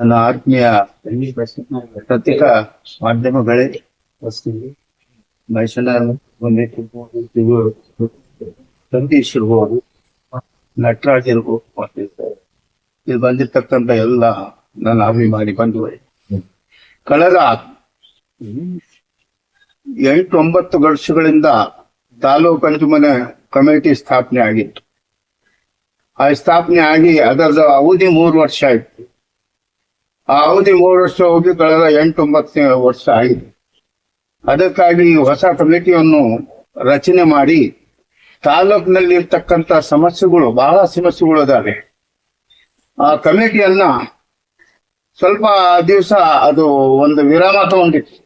ನನ್ನ ಆತ್ಮೀಯ ಪತ್ರಿಕಾ ಮಾಧ್ಯಮಗಳೇ. ಮೈಸೂರಿನ ಸಂದೀಶ್ ಇರ್ಬೋದು ನಟರಾಜ್ ಇರ್ಬೋದು ಇಲ್ಲಿ ಬಂದಿರ್ತಕ್ಕಂಥ ಎಲ್ಲ ನನ್ನ ಅಭಿಮಾನಿ ಬಂಧುಗಳೇ. ಕಳೆದ ಎಂಟು ಒಂಬತ್ತು ವರ್ಷಗಳಿಂದ ತಾಲೂಕು ಅಂಜುಮನೆ ಕಮಿಟಿ ಸ್ಥಾಪನೆ ಆಗಿತ್ತು. ಆ ಸ್ಥಾಪನೆ ಆಗಿ ಅದರ ಅವಧಿ ಮೂರು ವರ್ಷ ಆಯ್ತು. ಆ ಅವಧಿ ಮೂರು ವರ್ಷ ಹೋಗಿ ಕಳೆದ ಎಂಟು ಒಂಬತ್ತು ವರ್ಷ ಆಗಿದೆ. ಅದಕ್ಕಾಗಿ ಹೊಸ ಕಮಿಟಿಯನ್ನು ರಚನೆ ಮಾಡಿ ತಾಲೂಕಿನಲ್ಲಿ ಇರ್ತಕ್ಕಂಥ ಸಮಸ್ಯೆಗಳು, ಬಹಳ ಸಮಸ್ಯೆಗಳು ಇದಾವೆ. ಆ ಕಮಿಟಿಯನ್ನ ಸ್ವಲ್ಪ ದಿವಸ ಅದು ಒಂದು ವಿರಾಮ ತಗೊಂಡಿತ್ತು.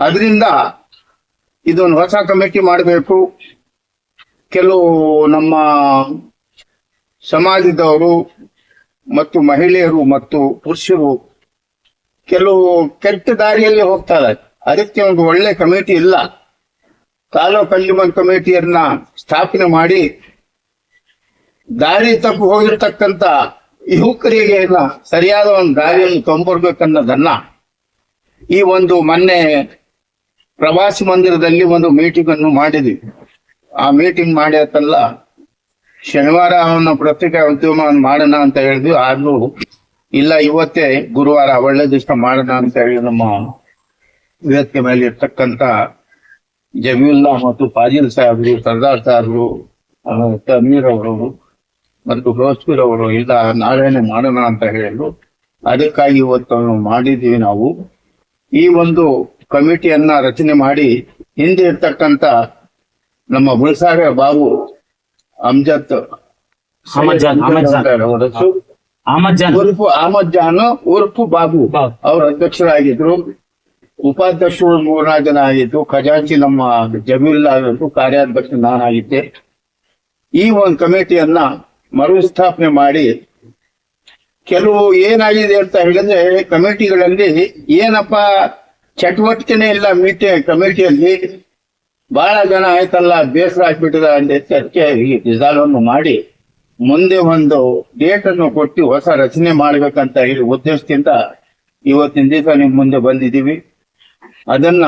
ಅದರಿಂದ ಇದೊಂದು ಹೊಸ ಕಮಿಟಿ ಮಾಡಬೇಕು. ಕೆಲವು ನಮ್ಮ ಸಮಾಜದವರು ಮತ್ತು ಮಹಿಳೆಯರು ಮತ್ತು ಪುರುಷರು ಕೆಲವು ಕೆಟ್ಟ ದಾರಿಯಲ್ಲಿ ಹೋಗ್ತಾರೆ. ಅದಕ್ಕೆ ಒಂದು ಒಳ್ಳೆ ಕಮಿಟಿ ಇಲ್ಲ. ತಾಲೂಕು ಅಂಜುಮನ್ ಕಮಿಟಿಯನ್ನ ಸ್ಥಾಪನೆ ಮಾಡಿ ದಾರಿ ತಪ್ಪು ಹೋಗಿರ್ತಕ್ಕಂಥ ಯುವಕರಿಗೆ ಸರಿಯಾದ ಒಂದು ದಾರಿಯನ್ನು ತೊಂಬರ್ಬೇಕನ್ನೋದನ್ನ ಈ ಒಂದು ಮೊನ್ನೆ ಪ್ರವಾಸಿ ಮಂದಿರದಲ್ಲಿ ಒಂದು ಮೀಟಿಂಗ್ ಅನ್ನು ಮಾಡಿದ್ವಿ. ಆ ಮೀಟಿಂಗ್ ಮಾಡಿ ಆತಲ್ಲ ಶನಿವಾರ ಅವನ ಪ್ರತ್ಯೇಕ ಉದ್ಯಮ ಮಾಡೋಣ ಅಂತ ಹೇಳಿದ್ವಿ. ಆದ್ರೂ ಇಲ್ಲ, ಇವತ್ತೇ ಗುರುವಾರ ಒಳ್ಳೆ ದಿವಸ ಮಾಡೋಣ ಅಂತ ಹೇಳಿ ನಮ್ಮ ವೇದಿಕೆ ಮೇಲೆ ಇರ್ತಕ್ಕಂತ ಜಮೀಲ್ಲಾ ಮತ್ತು ಫಾಜಿಲ್ ಸಾಹೇಬ್ರು, ಸರ್ದಾರ್ ಸಾಹೇಬ್ರು ತಮೀರ್ ಅವರು ಮತ್ತು ರೋಸ್ಪೀರ್ ಅವರು ಇಲ್ಲ, ನಾಳೆನೆ ಮಾಡೋಣ ಅಂತ ಹೇಳಿದ್ರು. ಅದಕ್ಕಾಗಿ ಇವತ್ತು ಮಾಡಿದೀವಿ ನಾವು. ಈ ಒಂದು ಕಮಿಟಿಯನ್ನ ರಚನೆ ಮಾಡಿ ಹಿಂದೆ ಇರ್ತಕ್ಕಂತ ನಮ್ಮ ಬುಳ್ಸಾರೆ ಬಾಬು ಅಮ್ಜದ್ ಅಹಮದ್ ಜಾನ್, ಅಹಮದ್ ಜಾನ್. ಅವರದ್ದು ಅಹಮದ್ ಜಾನ್. ಉರ್ಫು ಅಹಮದ್ ಜಾನ್ ಉರ್ಫು ಬಾಬು. ಅವರು ಅಧ್ಯಕ್ಷರಾಗಿದ್ರು. ಉಪಾಧ್ಯಕ್ಷರು ಮೂರ್ನಾಲ್ಕು ಜನ ಆಗಿತ್ತು ಖಜಾಂಚಿ ನಮ್ಮ ಜಮೀಲ್ ಆಗಿತ್ತು ಕಾರ್ಯಾಧ್ಯಕ್ಷ ನಾನಾಗಿದ್ದೆ ಈ ಒಂದು ಕಮಿಟಿಯನ್ನ ಮರುಸ್ಥಾಪನೆ ಮಾಡಿ ಕೆಲವು ಏನಾಗಿದೆ ಅಂತ ಹೇಳಿದ್ರೆ ಕಮಿಟಿಗಳಲ್ಲಿ ಏನಪ್ಪ ಚಟುವಟಿಕೆನೇ ಇಲ್ಲ ಮೀಟಿಂಗ್ ಕಮಿಟಿಯಲ್ಲಿ ಬಹಳ ಜನ ಆಯ್ತಲ್ಲ, ಬೇಸರ ಆಗ್ಬಿಟ್ಟಿದ ಅಂತ ಈ ಡಿಸಾಲ್ವ್ ಮಾಡಿ ಮುಂದೆ ಒಂದು ಡೇಟ್ ಅನ್ನು ಕೊಟ್ಟು ಹೊಸ ರಚನೆ ಮಾಡ್ಬೇಕಂತ ಹೇಳಿ ಉದ್ದೇಶದಿಂದ ಇವತ್ತಿನ ದಿವಸ ನಿಮ್ ಮುಂದೆ ಬಂದಿದ್ದೀವಿ. ಅದನ್ನ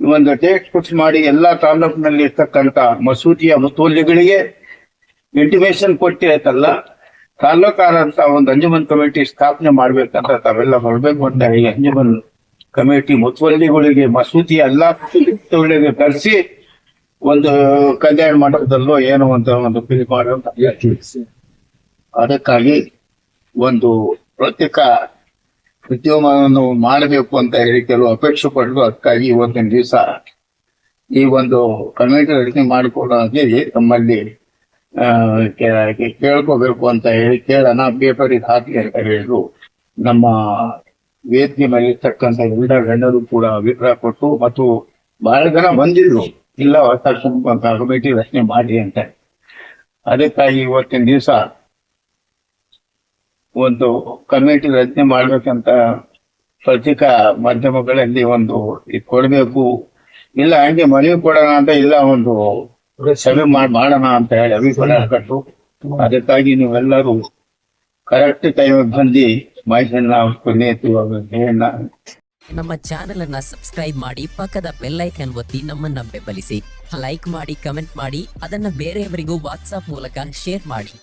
ಒಂದು ಡೇಟ್ ಫಿಕ್ಸ್ ಮಾಡಿ ಎಲ್ಲಾ ತಾಲೂಕಿನಲ್ಲಿ ಇರ್ತಕ್ಕಂತ ಮಸೂದಿಯ ಮುತುವಲ್ಲಿಗಳಿಗೆ ಇಂಟಿಮೇಶನ್ ಕೊಟ್ಟಿ ಆಯ್ತಲ್ಲ, ತಾಲೂಕಾದಂತ ಒಂದು ಅಂಜುಮನ್ ಕಮಿಟಿ ಸ್ಥಾಪನೆ ಮಾಡ್ಬೇಕಂತ ತಾವೆಲ್ಲ ಹೊರಬೇಕು ಅಂತ ಈ ಅಂಜುಮನ್ ಕಮಿಟಿ ಮುತುವಲ್ಲಿಗಳಿಗೆ ಮಸೂತಿ ಎಲ್ಲಾ ಮುತುವಲ್ಲಿಗೆ ಕರೆಸಿ ಒಂದು ಕಲ್ಯಾಣ ಮಂಟಪದಲ್ಲೋ ಏನೋ ಅಂತ ಒಂದು ಫಿಲ್ ಮಾಡುವಂತ ಅದಕ್ಕಾಗಿ ಒಂದು ಪ್ರತ್ಯೇಕ ಉದ್ಯಮವನ್ನು ಮಾಡಬೇಕು ಅಂತ ಹೇಳಿ ಕೆಲವು ಅಪೇಕ್ಷೆ ಪಡೆದು ಅದಕ್ಕಾಗಿ ಇವತ್ತಿನ ದಿವಸ ಈ ಒಂದು ಕಮಿಟಿ ರಚನೆ ಮಾಡಿಕೊಳ್ಳೋಕೆ ನಮ್ಮಲ್ಲಿ ಕೇ- ಕೇಳ್ಕೋಬೇಕು ಅಂತ ಹೇಳಿ ಕೇಳೋಣ. ಪೇಪರಿಗೆ ಹಾಕಿ ಅಂತ ಹೇಳಿದ್ರು. ನಮ್ಮ ವೇದಿಕೆ ಮೇಲೆ ಎಲ್ಲ ಗಣ್ಯರು ಕೂಡ ಅಭಿಪ್ರಾಯ ಕೊಟ್ಟು ಮತ್ತು ಬಹಳ ಜನ ಬಂದಿದ್ರು. ಇಲ್ಲ, ಹೊಸ ಕಮಿಟಿ ರಚನೆ ಮಾಡಿ ಅಂತ. ಅದಕ್ಕಾಗಿ ಇವತ್ತಿನ ದಿವಸ ಒಂದು ಕಮಿಟಿ ರಚನೆ ಮಾಡ್ಬೇಕಂತ ಪತ್ರಿಕಾ ಮಾಧ್ಯಮಗಳಲ್ಲಿ ಒಂದು ಕೊಡ್ಬೇಕು. ಇಲ್ಲ, ಹಂಗೆ ಮನವಿ ಕೊಡೋಣ ಅಂತ ಇಲ್ಲ, ಒಂದು ಸಭೆ ಮಾಡಿ ಮಾಡೋಣ ಅಂತ ಹೇಳಿ ಅಭಿಪ್ರಾಯ ಕಟ್ಟು. ಅದಕ್ಕಾಗಿ ನೀವೆಲ್ಲರೂ ಕರೆಕ್ಟ್ ಟೈಮಿಗೆ ಬಂದು ನಮ್ಮ ಚಾನೆಲ್ ಅನ್ನ ಸಬ್ಸ್ಕ್ರೈಬ್ ಮಾಡಿ ಪಕ್ಕದ ಬೆಲ್ ಐಕಾನ್ ಒತ್ತಿ ನಮ್ಮನ್ನ ಬೆಂಬಲಿಸಿ. ಲೈಕ್ ಮಾಡಿ ಕಮೆಂಟ್ ಮಾಡಿ, ಅದನ್ನ ಬೇರೆಯವರಿಗೂ ವಾಟ್ಸ್ಆಪ್ ಮೂಲಕ ಶೇರ್ ಮಾಡಿ.